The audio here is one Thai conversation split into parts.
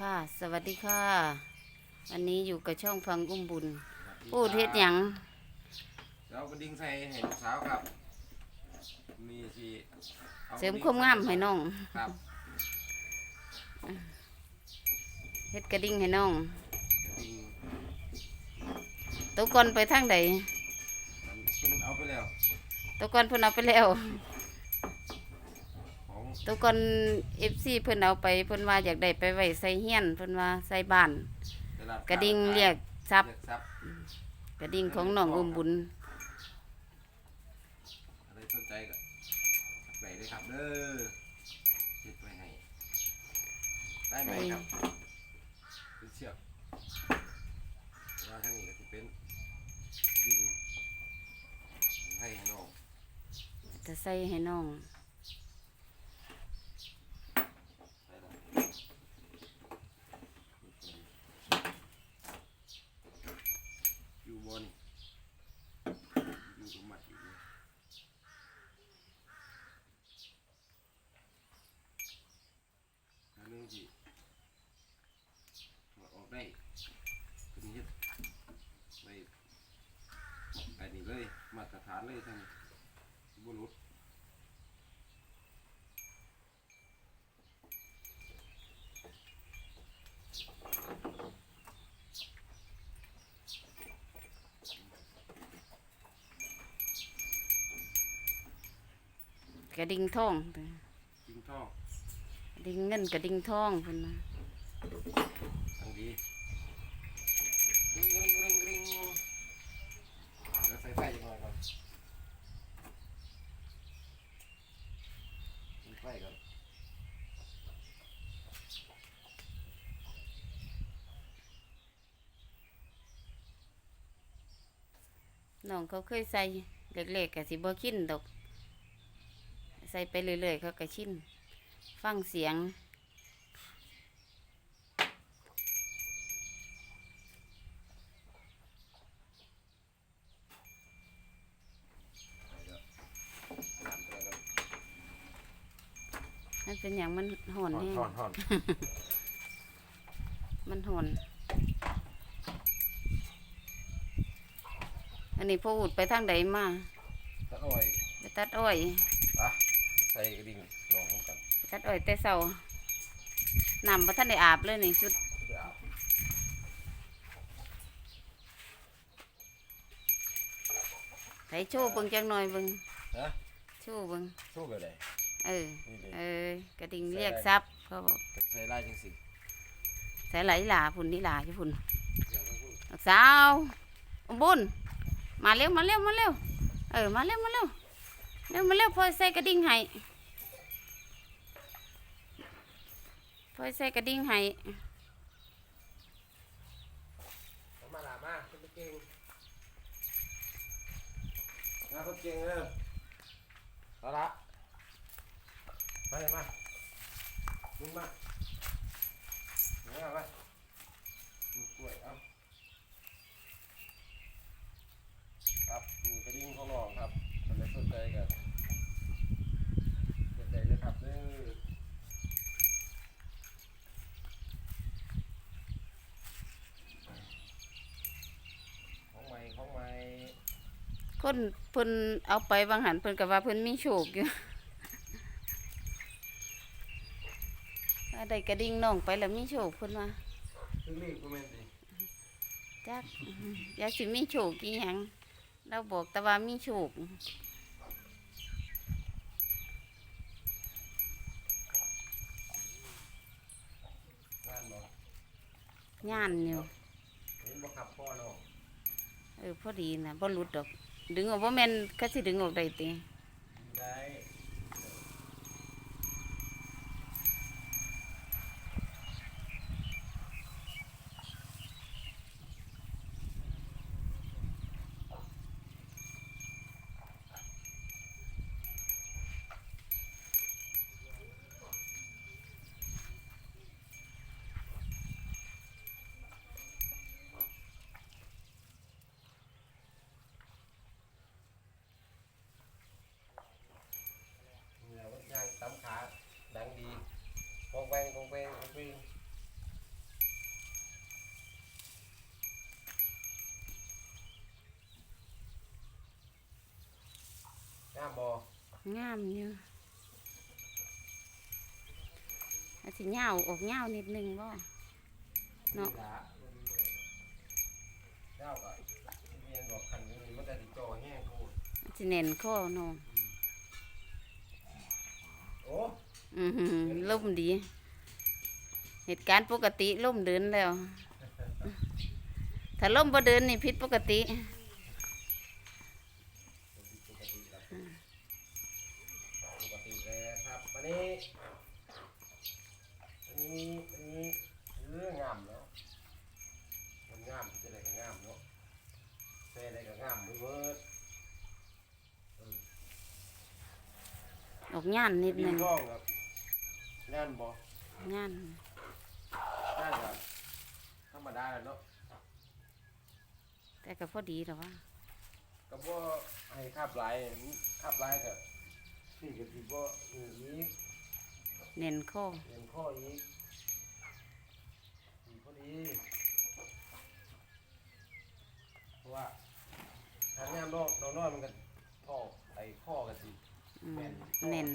ค่ะ สวัสดีค่ะวันนี้อยู่กับช่องฟังอุ้มบุญพูดเฮ็ดหยังเรากระดิ่งใส่ให้ลูกสาวครับ มีที่อาเสริมความงามให้น้องครับเฮ็ดกระดิ่งให้น้องกระดิ่งตัวก่อนไปทางใดมันเพิ่นเอาไปแล้ว ตัวก่อนเพิ่นเอาไปแล้วของ ตัวก่อน FC เพิ่นเอาไปเพิ่นว่าอยากได้ไปไว้ใส่เฮียนเพิ่นว่าใส่บ้านตลาดกระดิ่งเรียกทรัพย์เรียกทรัพย์กระดิ่งของน้องอุ้มบุญอะไรสนใจก็ไปเลยครับเด้อติดไว้ให้ได้ไหมครับเป็นเชือกเวลาทางนี้ก็จะเป็นกระดิ่งให้น้องจะใส่ให้น้อง ไปละอยู่บนอยู่ตรงมัดอยู่นี่อันนึงที่ถอดออกได้เป็นเฮ็ดไว้อันนี้เลยมาตรฐานเลยท่านบุรุษกระดิ่งทองจริงท่อกระดิ่งเงินกระดิ่งทองเพิ่นว่าอันดีกริ๊งกริ๊งกริ๊งกริ๊งเดี๋ยวใส่ไฟยังไงก่อนใส่ ไฟก่อนน้องเขาเคยใส่เล็กๆก็สิบ่ชินดอก ใส่ไปเรื่อยๆเขาก็ชินฟังเสียง ใส่แล้วน้ำเดือดแล้ว มัน เป็นอย่างมันหอนห่อนแห้งห่อนห่อนมันหอน อันนี้พ่ออุดไปทางใดมาตะอ้อยไปตัดอ้อยอะใส่กระดิ่งลองกันไปตัดอ้อยแต่เช้าน้ำบ่ทันได้อาบเลยนี่ชุดเดี๋ยวอาบไถโชว์เบิ่งจังหน่อยเบิ่งนะโชว์เบิ่งสู้ไปเลยเออ นี่เลยเออ กระดิ่งเรียกทรัพย์เขาบอกใส่ลายจังสิใส่ไหลหลาพุ่นนี่หลาอยู่พุ่นเดี๋ยวต้องพูดลูกสาวอุ้มบุญมาเร็วมาเร็วมาเร็วเออมาเร็วมาเร็วเร็วมาเร็วพอใส่กระดิ่งให้พอใส่กระดิ่งให้เอามาลามาคนเก่งมาคนเก่งเออเอาละ ไปเลยมามึงมาเอาไปดูกล้วยเอาครับมีกระดิ่งของนองครับถ้าไม่สนใจกันเด็ดใจเลยครับเด้อของใหม่ของใหม่คนเพิ่นเอาไปบางหันเพิ่นก็ว่าเพิ่นมีโชคอยู่ ว่า ได้กระดิ่งน้องไปแล้วมีโชคเพิ่นว่าซึ่งรีบก็แม่นสิจักอยากสิมีโชคอีหยังเราบอกแต่ว่ามีโชคงานบ่ย่านอยู่เห็นบ่ขับพ่อน้องเออพอดีนะบ่หลุดดอก ดึงออกบ่แม่นก็สิดึงออกได้ติได้ งามอยู่อาจสิเหงาออกเหงานิดนึงบ่เนาะเจ้าก็เรียนดอกคันนี้มันจะติดจอแห้งโคตรอาจสิแน่นคอน้องโอ้อือหือล่มดี เหตุการณ์ปกติล่มเดินแล้ว ถ้าล่มบ่เดินนี่ผิดปกติ ปกติแล้วปกติแล้วครับวันนี้อั นนี้อันนี้เรื่องงามเนาะมันงามจะได้ก็งามเนาะแซ่ได้ก็งามไม่เบิดออกย่านนิดดีนึงร้องครับงานบ่ย่านงานก็ธรรมดาแหละเนาะแต่ก็พอดีแต่ว่าก็บ่ให้ขับหลายขับหลายก็นี่ก็สิบ่อีกเน้นคอเรียนข้ออีกอีกพอ ดีเพราะว่าทางงานนอกนอกนอกมันก็ข้อไอ้ข้อกันสิอืมแม่นเน้น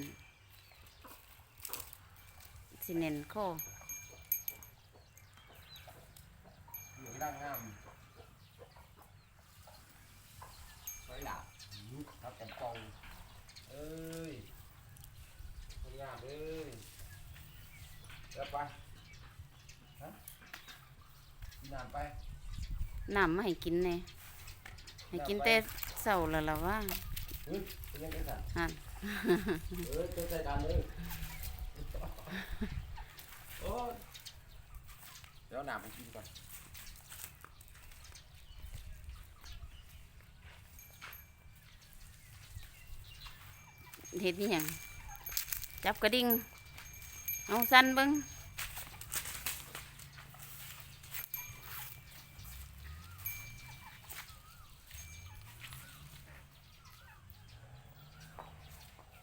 สิเน้นคอเหลืองร่างงามไว้หลับครับกันกองเอ้ยคนงามเอ้ยเดี๋ยวไปฮะกิ นน้ำไปน้ำมาให้กินแน่ให้กินแต่เศร้าแล้วล่ะว่าเฮ้ยเป็นยังไงสันอ่านเออเจ้าใจกันเลยโอ้ยเดี๋ยวน้ำไปกินก่อนเฮ็ดนี่หยังจับกระดิ่งเอาสั้นเบิ่ง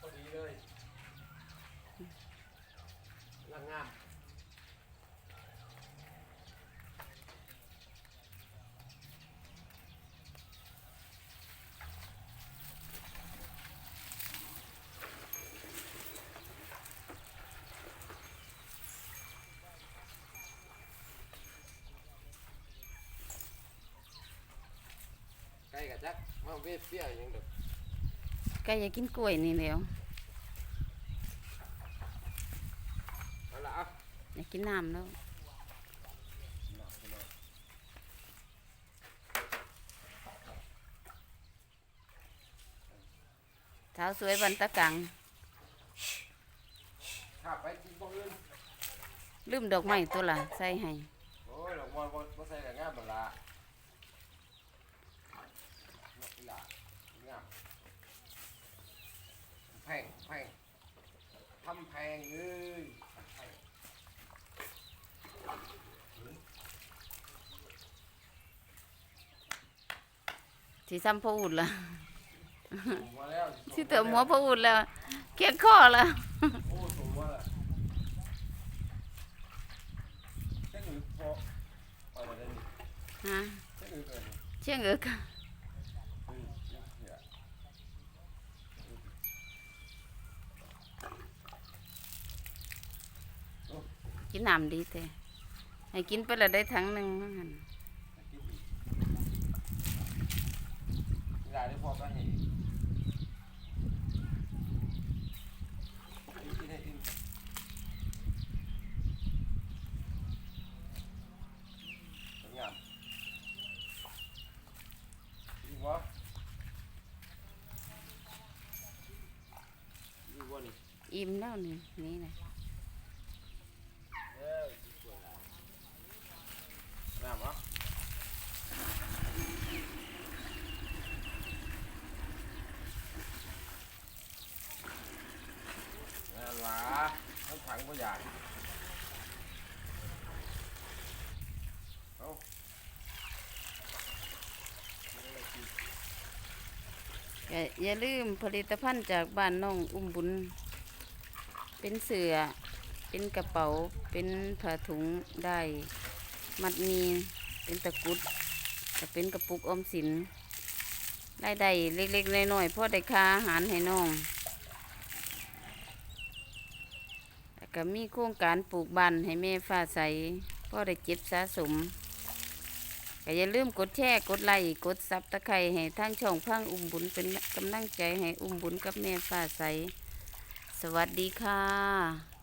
พอดีเลยร่างงาม ใกล้กับจักมาเวฟเปี้ยยังเด็กก็อยากกินกล้วยนี่แหล้วเอาละเอาอยากกินน้ำแล้ว เท้าสวยบันตะกังข้าไปกินบ่อื่นลืมดอกไม้ตัวละใส่ให้โอ้ยดอกมอนบ่บ่ใส่กับงามบัดละนกอีหลา งาม แพงแพงทำแพงเลยแพงที่ซ้ำพออุดละสูงมาแล้วที่เติมหัวพออุดแล้วเคียงคอละโอ้สูงมาแล้วเช่นอื่นพอปล่อยมาได้นี่ฮะเช่นอื่นเอิ้นเชียงเอิก อืมเนี่ย กินน้ำดีแต่ให้กินไปละได้ทั้งหนึ่งว่างั้นกินอีกเวลาได้พอก็เห็นกินให้อิ่มสวยงามดีวะดีวะนี่อิ่มแล้วนี่นี่นะ อย่าลืมผลิตภัณฑ์จากบ้านน้องอุ้มบุญ เป็นเสือเป็นกระเป๋า เป็นผ้าถุงได้ มัดมีเป็นตะกุดจะเป็นกระปุกอมสินได้ได้เล็กๆน้อยๆพ่อได้ค่าอาหารให้น้องแล้ก็มีโครงการปลูกบ้านให้แม่ฟ้าใสพ่อได้เก็บสะสม ก็อย่าลืมกดแชร์กดไลค์กดซับตะไคร้ให้ทางช่องพังอุ้มบุญเป็นกำลังใจให้อุ้มบุญกับแม่ฟ้าใส สวัสดีค่ะ